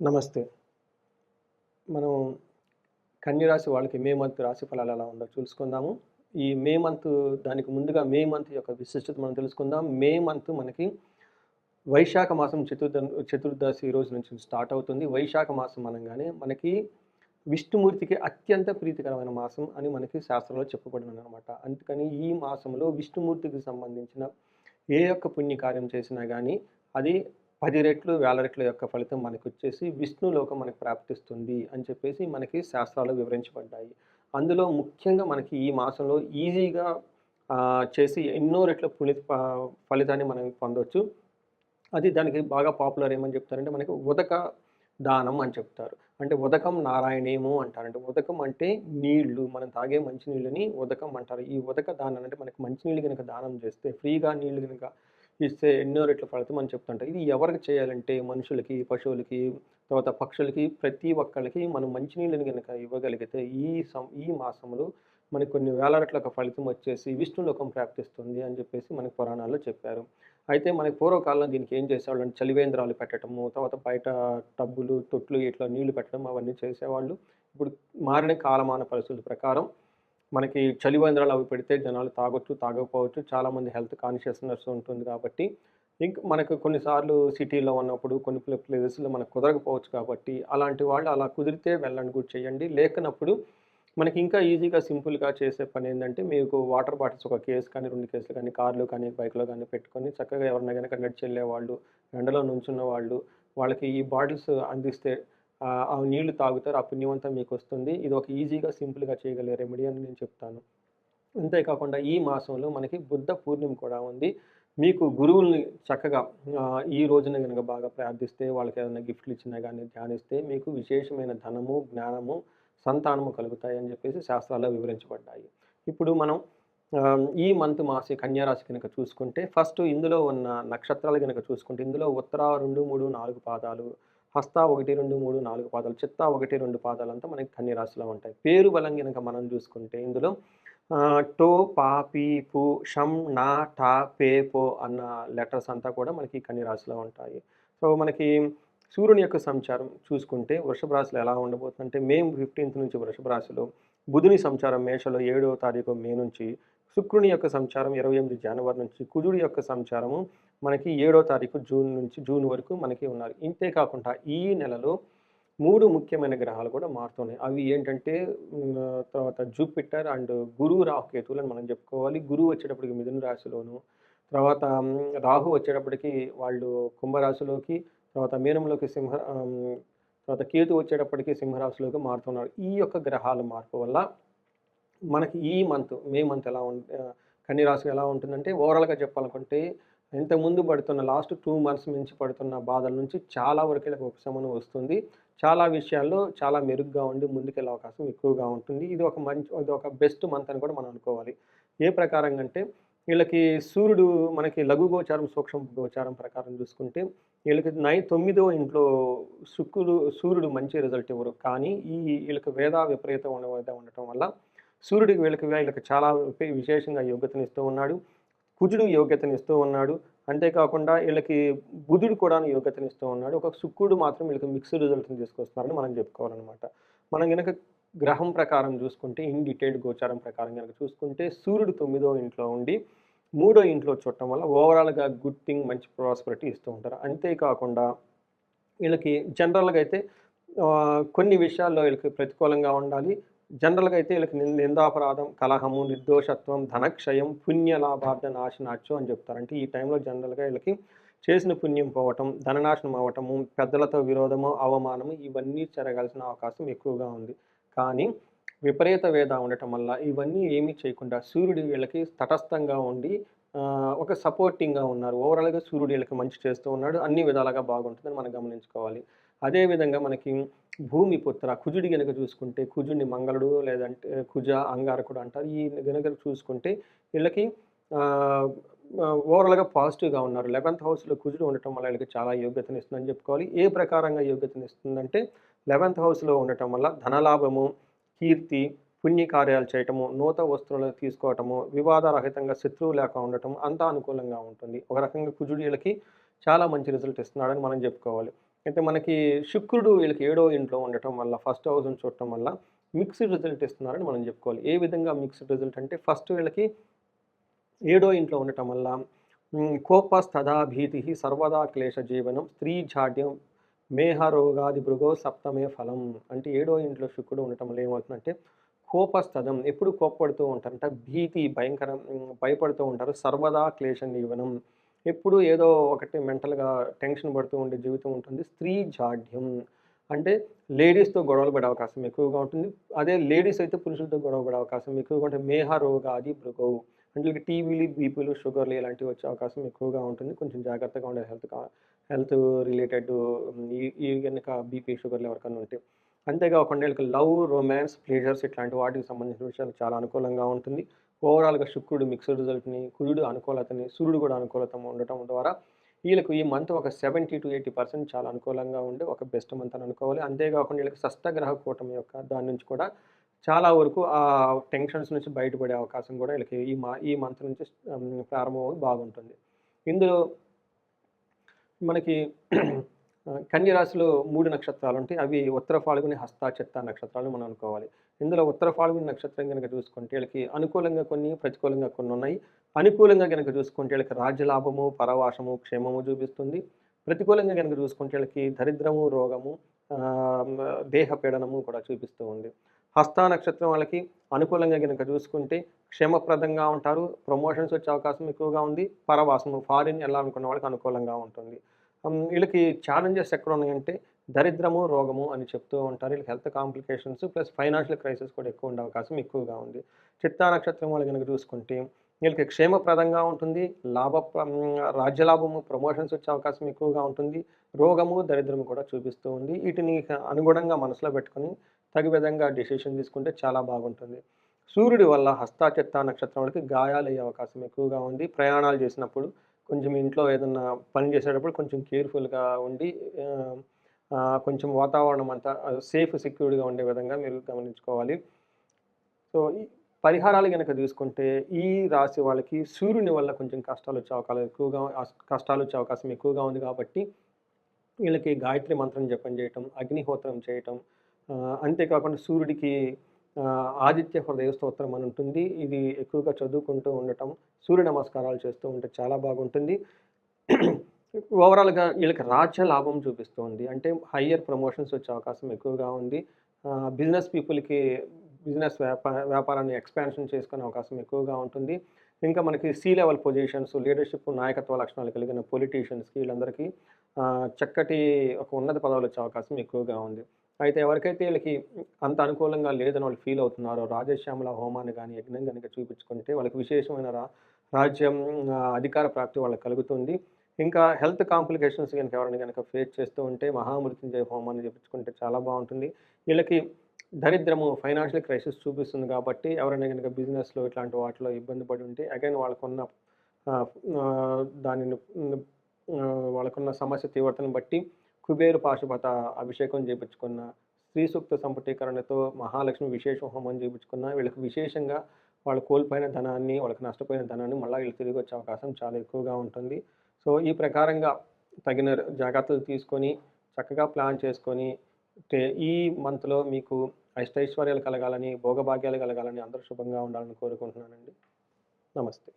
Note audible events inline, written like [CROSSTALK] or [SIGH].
నమస్తే. మనం కన్యరాశి వాళ్ళకి మే మంత్ రాశి ఫలాలు ఎలా ఉందో చూసుకుందాము. ఈ మే మంత్ దానికి ముందుగా మే మంత్ యొక్క విశిష్టత మనం తెలుసుకుందాం. మే మంత్ మనకి వైశాఖ మాసం చతుర్ద చతుర్దశి రోజు నుంచి స్టార్ట్ అవుతుంది. వైశాఖ మాసం అనంగానే మనకి విష్ణుమూర్తికి అత్యంత ప్రీతికరమైన మాసం అని మనకి శాస్త్రంలో చెప్పబడినదనమాట. అందుకని ఈ మాసంలో విష్ణుమూర్తికి సంబంధించిన ఏ యొక్క పుణ్యకార్యం చేసినా కానీ అది పది రెట్లు, వేల రెట్ల యొక్క ఫలితం మనకు వచ్చేసి విష్ణులోకం మనకు ప్రాప్తిస్తుంది అని చెప్పేసి మనకి శాస్త్రాలు వివరించబడ్డాయి. అందులో ముఖ్యంగా మనకి ఈ మాసంలో ఈజీగా చేసి ఎన్నో రెట్ల పుణ్య ఫలితాన్ని మనం పొందవచ్చు అది దానికి బాగా పాపులర్ ఏమని చెప్తారంటే మనకి ఉదక దానం అని చెప్తారు. అంటే ఉదకం నారాయణేము అంటారంటే ఉదకం అంటే నీళ్ళు. మనం తాగే మంచినీళ్ళని ఉదకం అంటారు. ఈ ఉదక దానం అంటే మనకి మంచినీళ్ళు కనుక దానం చేస్తే ఫ్రీగా నీళ్ళు కనుక ఇస్తే ఎన్నో రెట్ల ఫలితం అని చెప్తుంటారు. ఇది ఎవరికి చేయాలంటే మనుషులకి, పశువులకి, తర్వాత పక్షులకి ప్రతి ఒక్కళ్ళకి మనం మంచినీళ్ళని కనుక ఇవ్వగలిగితే ఈ సం ఈ మాసంలో మనకు కొన్ని వేల రెట్ల ఒక ఫలితం వచ్చేసి విష్ణులోకం ప్రాప్తిస్తుంది అని చెప్పేసి మనకి పురాణాల్లో చెప్పారు. అయితే మనకి పూర్వకాలంలో దీనికి ఏం చేసేవాళ్ళు అంటే చలివేంద్రాలు పెట్టడము తర్వాత బయట టబ్బులు, తొట్లు ఇట్లా నీళ్ళు పెట్టడం అవన్నీ చేసేవాళ్ళు. ఇప్పుడు మారిన కాలమాన పరిస్థితుల ప్రకారం మనకి చలివేంద్రాలు అవి పెడితే జనాలు తాగొచ్చు, తాగకపోవచ్చు. చాలామంది హెల్త్ కాన్షియస్‌నెస్ ఉంటుంది కాబట్టి ఇంక మనకు కొన్నిసార్లు సిటీలో ఉన్నప్పుడు కొన్ని ప్లే ప్లేసెస్‌లో మనకు కుదరకపోవచ్చు కాబట్టి అలాంటి వాళ్ళు అలా కుదిరితే వెళ్ళండి కూడా చేయండి. లేకనప్పుడు మనకి ఇంకా ఈజీగా సింపుల్‌గా చేసే పని ఏంటంటే మీకు వాటర్ బాటిల్స్ ఒక కేసు కానీ, రెండు కేసులు కానీ కార్లు కానీ, బైక్‌లో కానీ పెట్టుకొని చక్కగా ఎవరైనా గనక నడిచెళ్ళేవాళ్ళు, ఎండలో నుంచున్న వాళ్ళు వాళ్ళకి ఈ బాటిల్స్ అందిస్తే ఆ నీళ్ళు తాగుతారు. ఆ పుణ్యమంతా మీకు వస్తుంది ఇది ఒక ఈజీగా సింపుల్‌గా చేయగలిగే రెమెడీ అని నేను చెప్తాను. అంతేకాకుండా ఈ మాసంలో మనకి బుద్ధ పూర్ణిమ కూడా ఉంది. మీకు గురువుల్ని చక్కగా ఈ రోజున కనుక బాగా ప్రార్థిస్తే వాళ్ళకి ఏదైనా గిఫ్ట్‌లు ఇచ్చినా కానీ ధ్యానిస్తే మీకు విశేషమైన ధనము, జ్ఞానము, సంతానము కలుగుతాయని చెప్పేసి శాస్త్రాల్లో వివరించబడ్డాయి. ఇప్పుడు మనం ఈ మంత్ మాసి కన్యారాశి కనుక చూసుకుంటే ఫస్ట్ ఇందులో ఉన్న నక్షత్రాలు కనుక చూసుకుంటే ఇందులో ఉత్తర 2, 3, 4 పాదాలు, హస్త 1, 2, 3, 4 పాదాలు, చిత్త 1, 2 పాదాలంతా మనకి కన్య రాశిలో ఉంటాయి. పేరు బలం కనుక మనం చూసుకుంటే ఇందులో టో, పా, పీ, పు, షం, నా, టా, పే, పో అన్న లెటర్స్ అంతా కూడా మనకి కన్య రాశిలో ఉంటాయి. సో మనకి సూర్యుని యొక్క సంచారం చూసుకుంటే వృషభ రాశిలో ఎలా ఉండబోతుందంటే మే 15థ్ నుంచి వృషభ రాశిలో, బుధుని సంచారం మేషలో ఏడవ తారీఖు మే నుంచి, శుక్రుని యొక్క సంచారం 28 జనవరి నుంచి, కుజుడి యొక్క సంచారము మనకి ఏడో తారీఖు జూన్ నుంచి జూన్ వరకు మనకి ఉన్నారు. ఇంతే కాకుండా ఈ నెలలో మూడు ముఖ్యమైన గ్రహాలు కూడా మారుతున్నాయి. అవి ఏంటంటే తర్వాత జూపిటర్ అండ్ గురువు, రాహుకేతువులని మనం చెప్పుకోవాలి. గురువు వచ్చేటప్పటికి మిథున రాశిలోను, తర్వాత రాహు వచ్చేటప్పటికి వాళ్ళు కుంభరాశిలోకి, తర్వాత మీనంలోకి సింహ తర్వాత కేతు వచ్చేటప్పటికి సింహరాశిలోకి మారుతున్నారు. ఈ యొక్క గ్రహాల మార్పు వల్ల మనకి ఈ మంత్ మే మంత్ ఎలా ఉ ఆహ్, రాశి ఎలా ఉంటుందంటే ఓవరాల్‌గా చెప్పాలనుకుంటే ఇంతకుముందు పడుతున్న లాస్ట్ టూ మంత్స్ నుంచి పడుతున్న బాధల నుంచి చాలా వరకు వీళ్ళకి ఉపశమనం వస్తుంది. చాలా విషయాల్లో చాలా మెరుగ్గా ఉండి ముందుకెళ్ళే అవకాశం ఎక్కువగా ఉంటుంది. ఇది ఒక మంచి ఇది ఒక బెస్ట్ మంత్ అని కూడా మనం అనుకోవాలి. ఏ ప్రకారంగా అంటే వీళ్ళకి సూర్యుడు మనకి లఘు గోచారం, సూక్ష్మ గోచారం ప్రకారం చూసుకుంటే వీళ్ళకి నై తొమ్మిదో ఇంట్లో శుక్రుడు సూర్యుడు మంచి రిజల్ట్ ఇవ్వరు. కానీ ఈ వీళ్ళకి వేద విపరీతం ఉండ ఉండటం వల్ల సూర్యుడికి వీళ్ళకి వీళ్ళకి చాలా విశేషంగా విశేషంగా యోగ్యతనిస్తూ ఉన్నాడు. కుజుడు యోగ్యతనిస్తూ ఉన్నాడు. అంతేకాకుండా వీళ్ళకి బుధుడు కూడాను యోగ్యతనిస్తూ ఉన్నాడు. ఒక శుక్రుడు మాత్రం వీళ్ళకి మిక్స్డ్ రిజల్ట్‌ని తీసుకొస్తున్నారని మనం చెప్పుకోవాలన్నమాట మనం కనుక గ్రహం ప్రకారం చూసుకుంటే ఇన్ డీటెయిల్డ్ గోచారం ప్రకారం కనుక చూసుకుంటే సూర్యుడు తొమ్మిదో ఇంట్లో ఉండి, మూడో ఇంట్లో చూడటం వల్ల ఓవరాల్‌గా గుడ్ థింగ్ మంచి ప్రాస్పరిటీ ఇస్తూ ఉంటారు. అంతేకాకుండా వీళ్ళకి జనరల్‌గా అయితే కొన్ని విషయాల్లో వీళ్ళకి ప్రతికూలంగా ఉండాలి. జనరల్‌గా అయితే వీళ్ళకి నిందాపరాధం, కలహము, నిర్దోషత్వం, ధనక్షయం, పుణ్య లాభార్థ అని చెప్తారు. అంటే ఈ టైంలో జనరల్‌గా వీళ్ళకి చేసిన పుణ్యం పోవటం, ధననాశనం అవ్వటము, పెద్దలతో విరోధము, అవమానము ఇవన్నీ జరగాల్సిన అవకాశం ఎక్కువగా ఉంది. కానీ విపరీత వేద ఉండటం వల్ల ఇవన్నీ ఏమీ చేయకుండా సూర్యుడు వీళ్ళకి తటస్థంగా ఉండి ఒక సపోర్టింగ్‌గా ఉన్నారు. ఓవరాల్‌గా సూర్యుడు వీళ్ళకి మంచి చేస్తూ ఉన్నాడు. అన్ని విధాలుగా బాగుంటుందని మనం గమనించుకోవాలి. అదేవిధంగా మనకి భూమి పుత్ర కుజుడి గనుక చూసుకుంటే కుజుడిని మంగళుడు లేదంటే కుజ, అంగారకుడు అంటారు. ఈ గనుక చూసుకుంటే వీళ్ళకి ఓవరాల్‌గా పాజిటివ్‌గా ఉన్నారు. 11థ్ హౌస్‌లో కుజుడు ఉండటం వల్ల వీళ్ళకి చాలా యోగ్యతనిస్తుందని చెప్పుకోవాలి. ఏ ప్రకారంగా యోగ్యతనిస్తుందంటే 11థ్ హౌస్‌లో ఉండటం వల్ల ధనలాభము, కీర్తి, పుణ్యకార్యాలు చేయటము, నూతన వస్తువులను తీసుకోవటము, వివాదరహితంగా శత్రువు లేక ఉండటం అంతా అనుకూలంగా ఉంటుంది. ఒక రకంగా కుజుడు వీళ్ళకి చాలా మంచి రిజల్ట్ ఇస్తున్నాడని మనం చెప్పుకోవాలి. అయితే మనకి శుక్రుడు వీళ్ళకి ఏడో ఇంట్లో ఉండటం వల్ల ఫస్ట్ హౌస్ని చూడటం వల్ల మిక్స్డ్ రిజల్ట్ ఇస్తున్నారని మనం చెప్పుకోవాలి. ఏ విధంగా మిక్స్డ్ రిజల్ట్ అంటే ఫస్ట్ వీళ్ళకి ఏడో ఇంట్లో ఉండటం వల్ల కోపస్తదా భీతి సర్వదా క్లేశ జీవనం స్త్రీ జాడ్యం మేహ రోగాది భృగో సప్తమే ఫలం. అంటే ఏడో ఇంట్లో శుక్రుడు ఉండటం వల్ల ఏమవుతుందంటే కోపస్తదం ఎప్పుడు కోప్పడుతూ ఉంటారంట భీతి భయంకరం భయపడుతూ ఉంటారు సర్వదా క్లేశ జీవనం. ఎప్పుడు ఏదో ఒకటి మెంటల్గా టెన్షన్ పడుతూ ఉండే జీవితం ఉంటుంది. స్త్రీ జాడ్యం. అంటే లేడీస్తో గొడవలు పడే అవకాశం ఎక్కువగా ఉంటుంది. అదే లేడీస్ అయితే పురుషులతో గొడవ పడే అవకాశం ఎక్కువగా ఉంటుంది. మేహ రోగాది భృగవు అంటే టీవీలు బీపీలు షుగర్లు ఇలాంటివి వచ్చే అవకాశం ఎక్కువగా ఉంటుంది. కొంచెం జాగ్రత్తగా ఉండాలి హెల్త్ హెల్త్ రిలేటెడ్ ఈ ఈ కనుక బీపీ షుగర్లు ఎవరికైనా ఉంటే. అంతేకాకుండా వీళ్ళకి లవ్ రొమాన్స్ ప్లేజర్స్ ఇట్లాంటి వాటికి సంబంధించిన విషయాలు చాలా అనుకూలంగా ఉంటుంది. ఓవరాల్గా శుక్రుడు మిక్స్డ్ రిజల్ట్ని కుజుడు అనుకూలతని సూర్యుడు కూడా అనుకూలత ఉండటం ద్వారా వీళ్ళకు ఈ మంత్ ఒక సెవెంటీ టు ఎయిటీ పర్సెంట్ చాలా అనుకూలంగా ఉండే ఒక బెస్ట్ మంత్ అని అనుకోవాలి. అంతేకాకుండా వీళ్ళకి షష్టగ్రహ కూటమి యొక్క దాని నుంచి కూడా చాలా వరకు ఆ టెన్షన్స్ నుంచి బయటపడే అవకాశం కూడా వీళ్ళకి ఈ మా ఈ మంత్ నుంచి ప్రారంభం బాగుంటుంది. ఇందులో మనకి కన్యరాశిలో మూడు నక్షత్రాలు ఉంటాయి అవి ఉత్తర ఫాల్గుని హస్త చిత్త నక్షత్రాలు మనం అనుకోవాలి. ఇందులో ఉత్తర ఫాల్గుని నక్షత్రం కనుక చూసుకుంటే వీళ్ళకి అనుకూలంగా కొన్ని ప్రతికూలంగా కొన్ని ఉన్నాయి. అనుకూలంగా కనుక చూసుకుంటే వీళ్ళకి రాజ్యలాభము పరవాసము క్షేమము చూపిస్తుంది. ప్రతికూలంగా కనుక చూసుకుంటే వీళ్ళకి దరిద్రము రోగము దేహ పీడనము కూడా చూపిస్తూ ఉంది. హస్త నక్షత్రం వాళ్ళకి అనుకూలంగా కనుక చూసుకుంటే క్షేమప్రదంగా ఉంటారు. ప్రమోషన్స్ వచ్చే అవకాశం ఎక్కువగా ఉంది. పరవాసము ఫారిన్ వెళ్ళాలనుకున్న వాళ్ళకి అనుకూలంగా ఉంటుంది. వీళ్ళకి ఛాలెంజెస్ ఎక్కడ ఉన్నాయంటే దరిద్రము రోగము అని చెప్తూ ఉంటారు. వీళ్ళకి health complications plus financial crisis కూడా ఎక్కువ ఉండే అవకాశం ఎక్కువగా ఉంది. చిత్తా నక్షత్రం వాళ్ళు కనుక చూసుకుంటే వీళ్ళకి క్షేమప్రదంగా ఉంటుంది. లాభ రాజ్యలాభము ప్రమోషన్స్ వచ్చే అవకాశం ఎక్కువగా ఉంటుంది. రోగము దరిద్రము కూడా చూపిస్తూ ఉంది. వీటిని అనుగుణంగా మనసులో పెట్టుకొని తగు విధంగా డిసిషన్ తీసుకుంటే చాలా బాగుంటుంది. సూర్యుడి వల్ల హస్త చిత్తా నక్షత్రం వాళ్ళకి గాయాలయ్యే అవకాశం ఎక్కువగా ఉంది. ప్రయాణాలు చేసినప్పుడు కొంచెం ఇంట్లో ఏదన్నా పని చేసేటప్పుడు కొంచెం కేర్ఫుల్గా ఉండి కొంచెం వాతావరణం అంతా సేఫ్ సెక్యూర్డ్గా ఉండే విధంగా మీరు గమనించుకోవాలి. సో ఈ పరిహారాలు కనుక తీసుకుంటే ఈ రాశి వాళ్ళకి సూర్యుని వల్ల కొంచెం కష్టాలు వచ్చే అవకాశం ఎక్కువగా కష్టాలు వచ్చే అవకాశం ఎక్కువగా ఉంది కాబట్టి వీళ్ళకి గాయత్రి మంత్రం జపం చేయటం అగ్నిహోత్రం చేయటం అంతేకాకుండా సూర్యుడికి ఆదిత్య హృదయ స్తోత్రం అని ఉంటుంది. ఇది ఎక్కువగా చదువుకుంటూ ఉండటం సూర్య నమస్కారాలు చేస్తూ ఉంటే చాలా బాగుంటుంది. [CLEARS THROAT] ఓవరాల్గా వీళ్ళకి రాజ్య లాభం చూపిస్తుంది అంటే హయ్యర్ ప్రమోషన్స్ వచ్చే అవకాశం ఎక్కువగా ఉంది. బిజినెస్ పీపుల్కి బిజినెస్ వ్యాపార వ్యాపారాన్ని ఎక్స్పాన్షన్ చేసుకునే అవకాశం ఎక్కువగా ఉంటుంది. ఇంకా మనకి సీ లెవెల్ పొజిషన్స్ లీడర్షిప్ నాయకత్వ లక్షణాలు కలిగిన పొలిటీషియన్స్కి వీళ్ళందరికీ చక్కటి ఒక ఉన్నత పదవులు వచ్చే అవకాశం ఎక్కువగా ఉంది. అయితే ఎవరికైతే వీళ్ళకి అంత అనుకూలంగా లేదని వాళ్ళు ఫీల్ అవుతున్నారో రాజశ్యామల హోమాన్ని కానీ యజ్ఞం కనుక చూపించుకుంటే వాళ్ళకి విశేషమైన రా రాజ్యం అధికార ప్రాప్తి వాళ్ళకి కలుగుతుంది. ఇంకా హెల్త్ కాంప్లికేషన్స్ కనుక ఎవరైనా కనుక ఫేస్ చేస్తూ ఉంటే మహామృత్యుంజయ హోమాన్ని చూపించుకుంటే చాలా బాగుంటుంది. వీళ్ళకి దరిద్రము ఫైనాన్షియల్ క్రైసిస్ చూపిస్తుంది కాబట్టి ఎవరైనా కనుక బిజినెస్లో ఇట్లాంటి వాటిలో ఇబ్బంది పడి ఉంటే అగైన్ వాళ్ళకున్న దానిని వాళ్ళకున్న సమస్య తీవ్రతను బట్టి కుబేరు పాశుపత అభిషేకం చేయించుకున్న స్త్రీ సూక్త సంపుటీకరణతో మహాలక్ష్మి విశేష హోమం చేయించుకున్న వీళ్ళకి విశేషంగా వాళ్ళు కోల్పోయిన ధనాన్ని వాళ్ళకి నష్టపోయిన ధనాన్ని మళ్ళీ వీళ్ళు తిరిగి వచ్చే అవకాశం చాలా ఎక్కువగా ఉంటుంది. సో ఈ ప్రకారంగా తగిన జాగ్రత్తలు తీసుకొని చక్కగా ప్లాన్ చేసుకొని ఈ మంత్లో మీకు అష్టైశ్వర్యాలు కలగాలని భోగభాగ్యాలు కలగాలని అందరూ శుభంగా ఉండాలని కోరుకుంటున్నానండి. నమస్తే.